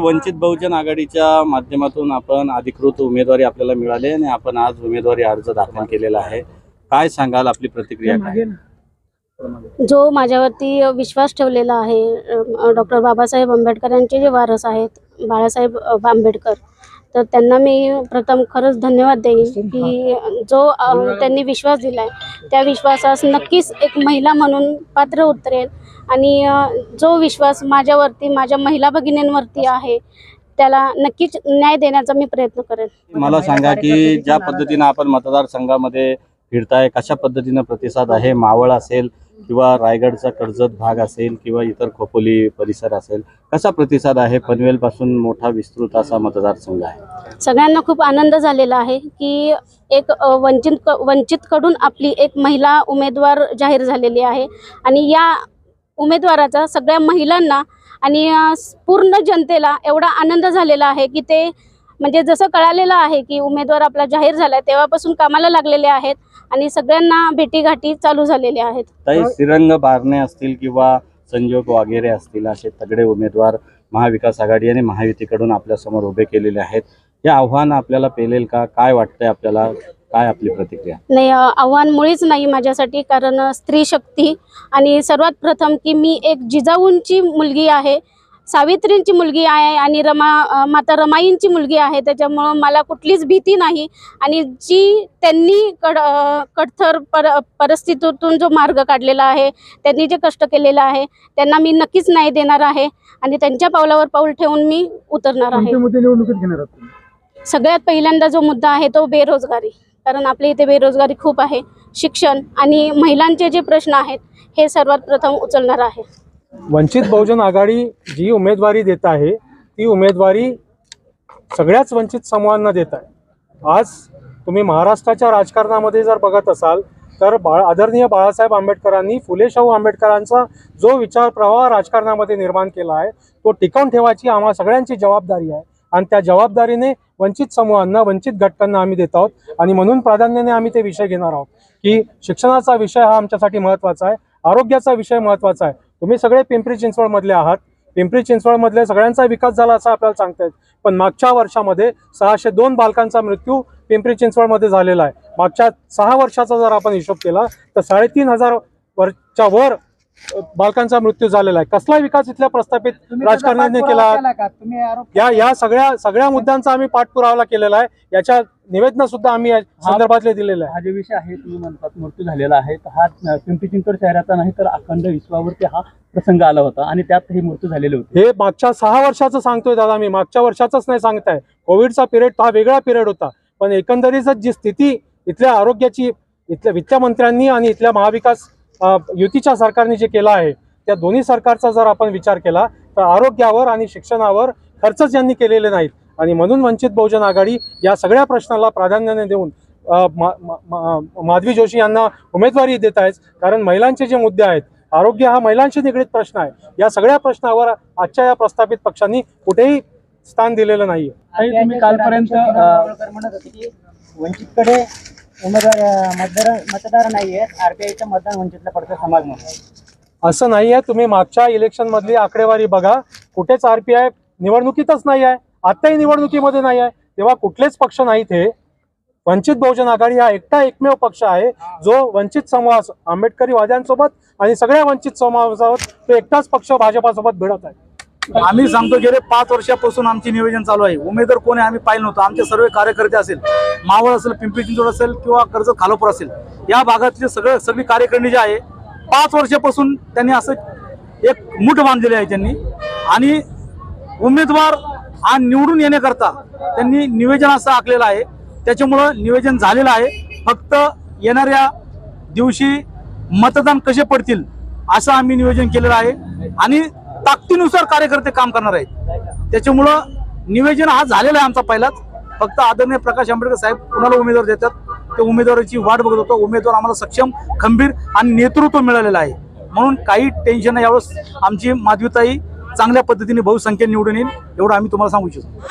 वंचित बहुजन आघाडीच्या माध्यमातून आपण अधिकृत उमेदवारी आपल्याला मिळाली आणि आपण आज उमेदवारी अर्ज दाखल केलेला आहे. काय सांगाल आपली प्रतिक्रिया काय? जो माझ्यावरती विश्वास ठेवलेला आहे डॉक्टर बाबासाहेब आंबेडकरांचे जे वारस आहेत बाळासाहेब आंबेडकर तर त्यांना मी प्रथम खरंच धन्यवाद देईन की जो त्यांनी विश्वास दिला आहे त्या विश्वासास नक्कीच एक महिला म्हणून पात्र उतरेल. आणि जो विश्वास माझ्यावरती माझ्या महिला भगिनींवरती आहे त्याला नक्कीच न्याय देण्याचा मी प्रयत्न करेन. मला सांगा की ज्या पद्धतीनं आपण मतदारसंघामध्ये फिरताय कशा पद्धतीनं प्रतिसाद आहे मावळ असेल किंवा रायगडचा कर्जत भाग असेल किंवा इतर खोपोली परिसर असेल कसा प्रतिसाद आहे? पनवेलपासून मोठा विस्तृत असा मतदारसंघ आहे. सगळ्यांना खूप आनंद झालेला आहे की एक वंचित वंचितकडून आपली एक महिला उमेदवार जाहीर झालेली आहे. आणि या उमेदवाराचा सगळ्या महिलांना आणि पूर्ण जनतेला एवढा आनंद झालेला आहे की ते म्हणजे जसं कळालेलं आहे की उमेदवार आपला जाहीर झाला आहे तेव्हापासून कामाला लागलेले आहेत आणि सगळ्यांना भेटीगाठी चालू झालेल्या आहेत. ताई श्रीरंग बारणे असतील किंवा संजोग वागेरे असतील असे तगडे उमेदवार महाविकास आघाडी आणि महायुतीकडून आपल्यासमोर उभे केलेले आहेत. हे आव्हान आपल्याला पेलेल का? काय वाटतंय आपल्याला? काय आपली प्रतिक्रिया? नाही आव्हान मुळीच नाही माझ्यासाठी कारण स्त्री शक्ती. आणि सर्वात प्रथम की मी एक जिजाऊंची मुलगी आहे. सावित्रींची मुलगी आहे आणि रमा माता रमाईंची मुलगी आहे. त्याच्यामुळं मला कुठलीच भीती नाही. आणि जी त्यांनी कड अ, कठोर पर परिस्थितीतून जो मार्ग काढलेला आहे त्यांनी जे कष्ट केलेलं आहे त्यांना मी नक्कीच न्याय देणार आहे आणि त्यांच्या पावलावर पाऊल ठेवून मी उतरणार आहे? सगळ्यात पहिल्यांदा जो मुद्दा आहे तो बेरोजगारी. कारण आपल्या इथे बेरोजगारी खूप आहे. शिक्षण आणि महिलांचे जे प्रश्न आहेत हे सर्वात प्रथम उचलणार आहे. वंचित बहुजन आघाडी जी उमेदवारी देत आहे ती उमेदवारी सगळ्याच वंचित समूहांना देत आहे. आज तुम्ही महाराष्ट्राच्या राजकारणामध्ये जर बघत असाल तर बाळ आदरणीय बाळासाहेब आंबेडकरांनी फुले शाहू आंबेडकरांचा जो विचार प्रवाह राजकारणामध्ये निर्माण केला आहे तो टिकवून ठेवायची आम्हा सगळ्यांची जबाबदारी आहे. आणि त्या जबाबदारीने वंचित समूहांना वंचित घटकांना आम्ही देत आहोत. आणि म्हणून प्राधान्याने आम्ही ते विषय घेणार आहोत की शिक्षणाचा विषय हा आमच्यासाठी महत्त्वाचा आहे आरोग्याचा विषय महत्त्वाचा आहे. तुम्ही सगळे पिंपरी चिंचवडमधले आहात. पिंपरी चिंचवडमधले सगळ्यांचा विकास झाला असं आपल्याला सांगतायत. पण मागच्या वर्षामध्ये सहाशे दोन बालकांचा मृत्यू पिंपरी चिंचवडमध्ये झालेला आहे. मागच्या सहा वर्षाचा जर आपण हिशोब केला तर साडेतीन हजार वरच्या वर बालकांचा मृत्यू झालेला आहे. कसला विकास इथल्या प्रस्थापित राजकारण्यांनी केला? या या सगळ्या सगळ्या मुद्द्यांचा आम्ही पाठपुरावा केलेला आहे. याच्या निवेदन सुद्धा आम्ही या संदर्भातले दिलेले आहे. हा जे विषय आहे तुम्ही म्हणतात मृत्यू झालेला आहे तर हा पिंपरी चिंचवड शहराचा नाही तर अखंड विश्वावरती हा प्रसंग आला होता आणि त्यात हे मृत्यू झालेले होते. हे मागच्या सहा वर्षाचं सांगतोय दादा मी मागच्या वर्षाचंच नाही सांगताय. कोविडचा पिरियड हा वेगळा पिरियड होता. पण एकंदरीतच जी स्थिती इथल्या आरोग्याची इथल्या वित्तमंत्र्यांनी आणि इथल्या महाविकास युतीच्या सरकारने जे केलं आहे त्या दोन्ही सरकारचा जर आपण विचार केला तर आरोग्यावर आणि शिक्षणावर खर्चच यांनी केलेले नाहीत. आणि म्हणून वंचित बहुजन आघाडी या सगळ्या प्रश्नाला प्राधान्याने देऊन अ, मा- मा- मा- माधवी जोशी यांना उमेदवारी देत आहेत. कारण महिलांचे जे मुद्दे आहेत आरोग्य हा महिलांशी निगडीत प्रश्न आहे. या सगळ्या प्रश्नावर आजच्या या प्रस्थापित पक्षांनी कुठेही स्थान दिलेलं नाहीये. आणि तुम्ही कालपर्यंत अ, म्हणत होते की वंचितकडे उमेदवार मतदार मतदार नाही आहेत आरपीआयचं मतदान वंचितला पडतं समाज म्हणून. असं नाही आहे तुम्ही मागच्या इलेक्शन मधली आकडेवारी बघा. कुठेच आरपीआय निवडणुकीतच नाही आहे आत्ताही निवडणुकीमध्ये नाही आहे. तेव्हा कुठलेच पक्ष नाहीत हे. वंचित बहुजन आघाडी हा एकटा एकमेव पक्ष आहे. जो वंचित समूहा आंबेडकरी वाद्यांसोबत आणि सगळ्या वंचित समाजासोबत तो एकटाच पक्ष भाजपासोबत भिडत आहे. आम्ही सांगतो गेले पाच वर्षापासून आमचे नियोजन चालू आहे. उमेदवार कोण आहे आम्ही पाहिलं नव्हतं. आमचे सर्व कार्यकर्ते असेल मावळ असेल पिंपरी चिंचवड असेल किंवा कर्जत खालोपूर असेल या भागातले सगळं सगळी कार्यकारिणी जी आहे पाच वर्षापासून त्यांनी असं एक मूठ बांधलेली आहे त्यांनी. आणि उमेदवार हा निवडून येण्याकरता त्यांनी निवेदन असं आखलेलं आहे. त्याच्यामुळं निवेदन झालेलं आहे. फक्त येणाऱ्या दिवशी मतदान कसे पडतील असं आम्ही नियोजन केलेलं आहे. आणि ताकदीनुसार कार्यकर्ते काम करणार आहेत. त्याच्यामुळं निवेदन हा झालेला आहे आमचा पहिलाच. फक्त आदरणीय प्रकाश आंबेडकर साहेब कुणाला उमेदवार देतात ते उमेदवाराची वाट बघत होतो. उमेदवार आम्हाला सक्षम खंबीर आणि नेतृत्व मिळालेलं आहे. म्हणून काही टेन्शन नाही. यावेळेस आमची माधवीताई चांगल्या पद्धतीने बहुसंख्येने निवडून येईल एवढं आम्ही तुम्हाला सांगू शकतो